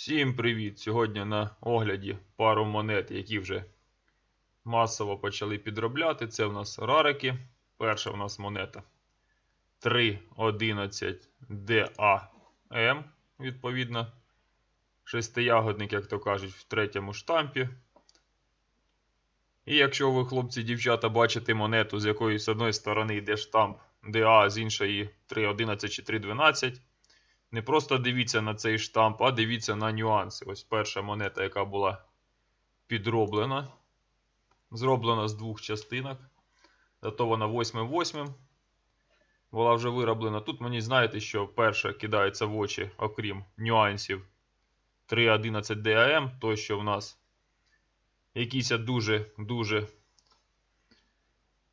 Всім привіт! Сьогодні на огляді пару монет, які вже масово почали підробляти. Це в нас рарики. Перша в нас монета 3.11 DAM, відповідно. Шестиягодник, як то кажуть, в третьому штампі. І якщо ви, хлопці дівчата, бачите монету, з якої з одної сторони йде штамп DA, з іншої 3.11 чи 3.12. Не просто дивіться на цей штамп, а дивіться на нюанси. Ось перша монета, яка була підроблена. Зроблена з двох частинок. Датована 8.8. Була вже вироблена. Тут мені знаєте, що перша кидається в очі, окрім нюансів 3.11 DAM, то що в нас якийсь дуже-дуже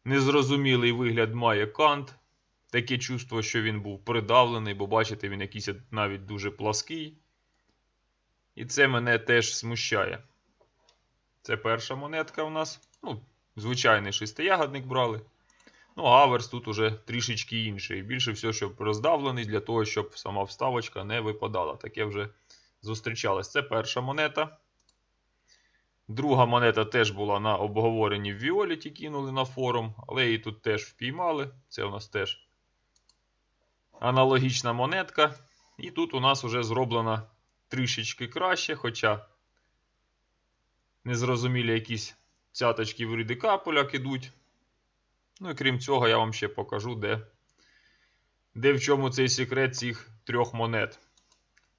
незрозумілий вигляд має кант. Таке чувство, що він був придавлений, бо бачите, він якийсь навіть дуже плаский. І це мене теж смущає. Це перша монетка у нас. Ну, звичайний шестиягодник брали. Ну, аверс тут уже трішечки інший. Більше всього, щоб роздавлений, для того, щоб сама вставочка не випадала. Таке вже зустрічалось. Це перша монета. Друга монета теж була на обговоренні в Віоліті, кинули на форум, але її тут теж впіймали. Це у нас теж аналогічна монетка. І тут у нас вже зроблена трішечки краще, хоча незрозумілі якісь цяточки в ряди капуляк ідуть. Ну і крім цього, я вам ще покажу, де, де в чому цей секрет цих трьох монет.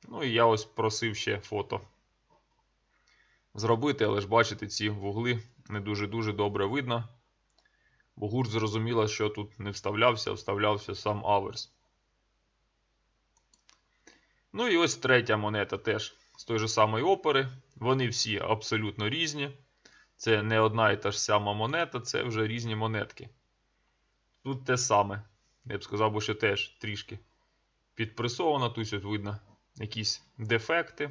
Ну і я ось просив ще фото зробити, але ж бачите, ці вугли не дуже-дуже добре видно. Бо гурт зрозуміло, що тут не вставлявся, вставлявся сам аверс. Ну і ось третя монета теж з той же самої опери. Вони всі абсолютно різні. Це не одна і та ж сама монета, це вже різні монетки. Тут те саме. Я б сказав, що теж трішки підпресовано, тут ось видно якісь дефекти.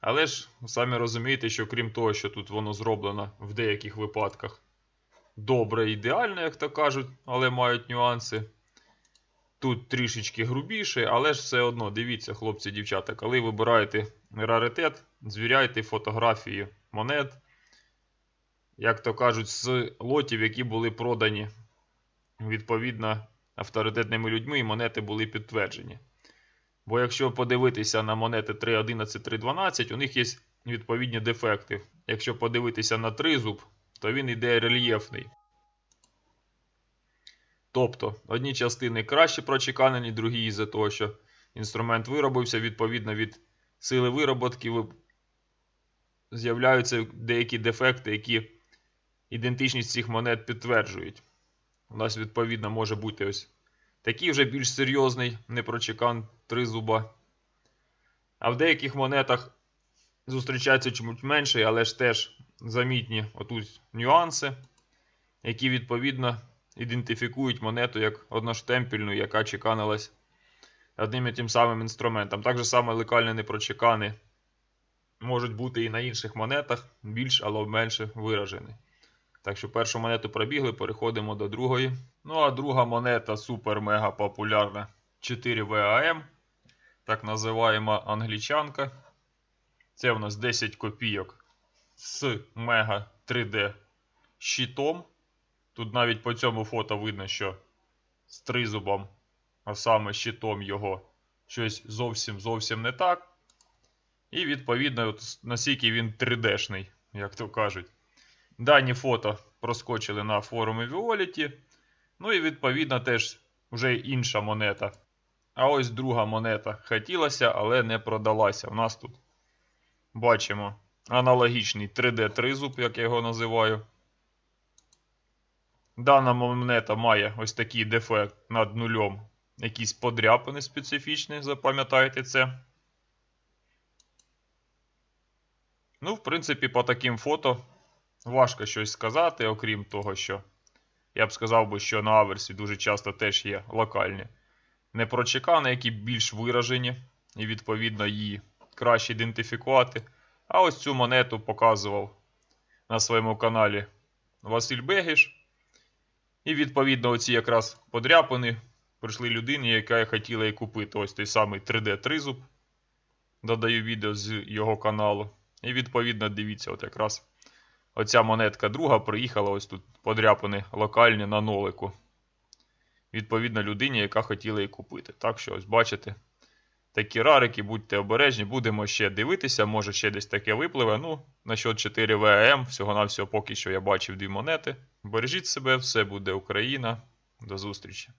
Але ж самі розумієте, що крім того, що тут воно зроблено в деяких випадках добре ідеально, як то кажуть, але мають нюанси. Тут трішечки грубіше, але ж все одно, дивіться, хлопці дівчата, коли вибираєте раритет, звіряйте фотографії монет, як то кажуть, з лотів, які були продані відповідно авторитетними людьми, і монети були підтверджені. Бо якщо подивитися на монети 3.11, 3.12, у них є відповідні дефекти. Якщо подивитися на тризуб, то він йде рельєфний. Тобто, одні частини краще прочеканені, другі із-за того, що інструмент виробився, відповідно від сили вироботки з'являються деякі дефекти, які ідентичність цих монет підтверджують. У нас, відповідно, може бути ось такий вже більш серйозний непрочекан тризуба. А в деяких монетах зустрічається чомусь менше, але ж теж замітні отут нюанси, які відповідно ідентифікують монету як одноштемпельну, яка чеканилась одним і тим самим інструментом. Так же само лекальні непрочекани можуть бути і на інших монетах, більш або менше виражені. Так що першу монету пробігли, переходимо до другої. Ну, а друга монета супер-мега популярна 4 VAM. Так називаємо англічанка. Це у нас 10 копійок з мега 3D щитом. Тут навіть по цьому фото видно, що з тризубом, а саме щитом його, щось зовсім зовсім не так. І відповідно, от, наскільки він 3D-шний, як то кажуть. Дані фото проскочили на форумі Violet. Ну і відповідно теж вже інша монета. А ось друга монета хотілося, але не продалася. У нас тут бачимо аналогічний 3D-тризуб, як я його називаю. Дана монета має ось такий дефект над нульом. Якісь подряпини специфічні, запам'ятайте це. Ну, в принципі, по таким фото важко щось сказати, окрім того, що я б сказав що на аверсі дуже часто теж є локальні непрочекани, які більш виражені, і, відповідно, її краще ідентифікувати. А ось цю монету показував на своєму каналі Василь Бегіш. І, відповідно, оці якраз подряпини прийшли людині, яка хотіла її купити ось той самий 3D-тризуб. додаю відео з його каналу. І відповідно дивіться, от якраз оця монетка друга приїхала ось тут подряпини локальні на нолику. Відповідно людині, яка хотіла її купити. Так що ось бачите. Такі рарики, будьте обережні, будемо ще дивитися, може ще десь таке випливе. Ну, насчет 4 ВМ, всього-навсього поки що я бачив дві монети. Бережіть себе, все буде Україна. До зустрічі.